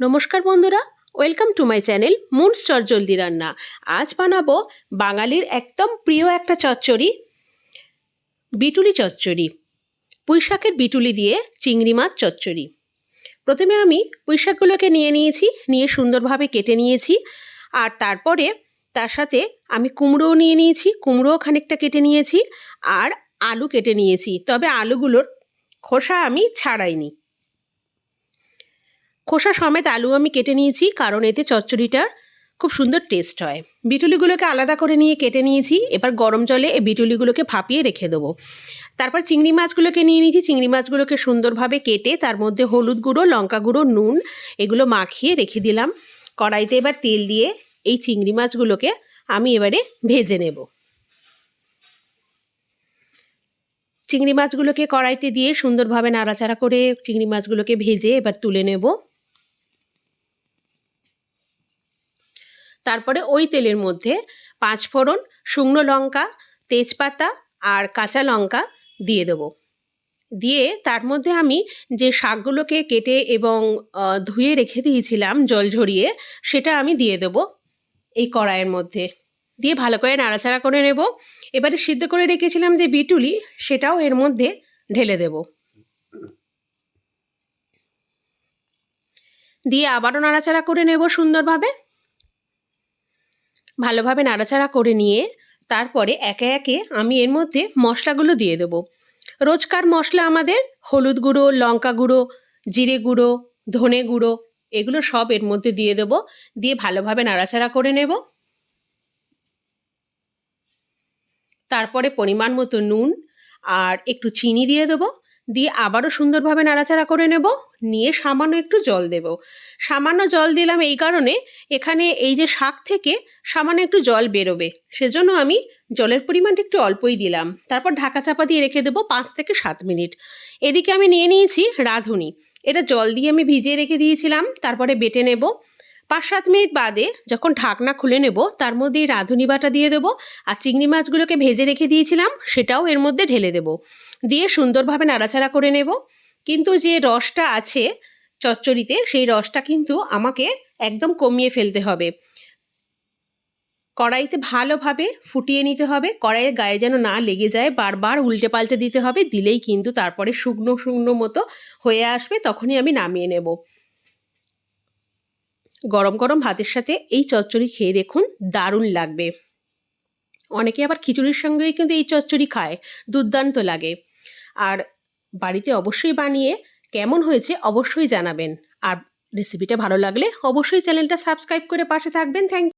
নমস্কার বন্ধুরা welcome to my channel Moon's চটজলদি রান্না আজ বানাবো বাঙালির একদম প্রিয় একটা চচ্চড়ি, বিটুলি চচ্চড়ি। পুঁই শাকের বিটুলি দিয়ে চিংড়ি মাছ চচ্চড়ি। প্রথমে আমি পুঁই শাকগুলোকে নিয়ে নিয়েছি, নিয়ে সুন্দরভাবে কেটে নিয়েছি। আর তারপরে তার সাথে আমি কুমড়োও নিয়ে নিয়েছি, কুমড়োও খানিকটা কেটে নিয়েছি। আর আলু কেটে নিয়েছি, তবে আলুগুলোর খোসা আমি ছাড়াইনি। খোসা সমেত আলু আমি কেটে নিয়েছি, কারণ এতে চচ্চড়িটার খুব সুন্দর টেস্ট হয়। বিটুলিগুলোকে আলাদা করে নিয়ে কেটে নিয়েছি, এবার গরম জলে এই বিটুলিগুলোকে ভাপিয়ে রেখে দেবো। তারপর চিংড়ি মাছগুলোকে নিয়ে নিয়েছি, চিংড়ি মাছগুলোকে সুন্দরভাবে কেটে তার মধ্যে হলুদ গুঁড়ো, লঙ্কা গুঁড়ো, নুন, এগুলো মাখিয়ে রেখে দিলাম। কড়াইতে এবার তেল দিয়ে এই চিংড়ি মাছগুলোকে আমি এবারে ভেজে নেব। চিংড়ি মাছগুলোকে কড়াইতে দিয়ে সুন্দরভাবে নাড়াচাড়া করে চিংড়ি মাছগুলোকে ভেজে এবার তুলে নেব। তারপরে ওই তেলের মধ্যে পাঁচ ফোড়ন, শুকনো লঙ্কা, তেজপাতা আর কাঁচা লঙ্কা দিয়ে দেবো। দিয়ে তার মধ্যে আমি যে শাকগুলোকে কেটে এবং ধুয়ে রেখে দিয়েছিলাম জল ঝরিয়ে, সেটা আমি দিয়ে দেবো এই কড়াইয়ের মধ্যে। দিয়ে ভালো করে নাড়াচাড়া করে নেব। এবারে সিদ্ধ করে রেখেছিলাম যে বিটুলি, সেটাও এর মধ্যে ঢেলে দেব। দিয়ে আবারও নাড়াচাড়া করে নেব সুন্দরভাবে। ভালোভাবে নাড়াচাড়া করে নিয়ে তারপরে একে একে আমি এর মধ্যে মশলাগুলো দিয়ে দেব। রোজকার মশলা আমাদের হলুদ গুঁড়ো, লঙ্কা গুঁড়ো, জিরে গুঁড়ো, ধনে গুঁড়ো এগুলো সব এর মধ্যে দিয়ে দেব। দিয়ে ভালোভাবে নাড়াচাড়া করে নেব। তারপরে পরিমাণ মতো নুন আর একটু চিনি দিয়ে দেবো। দিয়ে আবারও সুন্দরভাবে নাড়াচাড়া করে নেব। নিয়ে সামান্য একটু জল দেব। সামান্য জল দিলাম এই কারণে এখানে এই যে শাক থেকে সামান্য একটু জল বেরোবে। সেজন্য আমি জলের পরিমাণটা একটু অল্পই দিলাম। তারপর ঢাকা চাপা দিয়ে রেখে দেবো পাঁচ থেকে সাত মিনিট। এদিকে আমি নিয়ে নিয়েছি রাঁধুনি। এটা জল দিয়ে আমি ভিজিয়ে রেখে দিয়েছিলাম। তারপরে বেটে নেব। পাঁচ সাত মিনিট বাদে যখন ঢাকনা খুলে নেব, তার মধ্যে রাঁধুনি বাটা দিয়ে দেবো আর চিংড়ি মাছগুলোকে ভেজে রেখে দিয়েছিলাম, সেটাও এর মধ্যে ঢেলে দেবো। দিয়ে সুন্দরভাবে নাড়াচাড়া করে নেব। কিন্তু যে রসটা আছে চচ্চড়িতে, সেই রসটা কিন্তু আমাকে একদম কমিয়ে ফেলতে হবে। কড়াইতে ভালোভাবে ফুটিয়ে নিতে হবে। কড়াইয়ের গায়ে যেন না লেগে যায়, বারবার উল্টে পাল্টে দিতে হবে। দিলেই কিন্তু তারপরে শুকনো শুকনো মতো হয়ে আসবে, তখনই আমি নামিয়ে নেব। গরম গরম ভাতের সাথে এই চচ্চড়ি খেয়ে দেখুন দারুণ লাগবে। অনেকে আবার খিচুড়ির সঙ্গেই কিন্তু এই চচ্চড়ি খায়, দুর্দান্ত লাগে। আর বাড়িতে অবশ্যই বানিয়ে কেমন হয়েছে অবশ্যই জানাবেন। আর রেসিপিটা ভালো লাগলে অবশ্যই চ্যানেলটা সাবস্ক্রাইব করে পাশে থাকবেন। থ্যাংক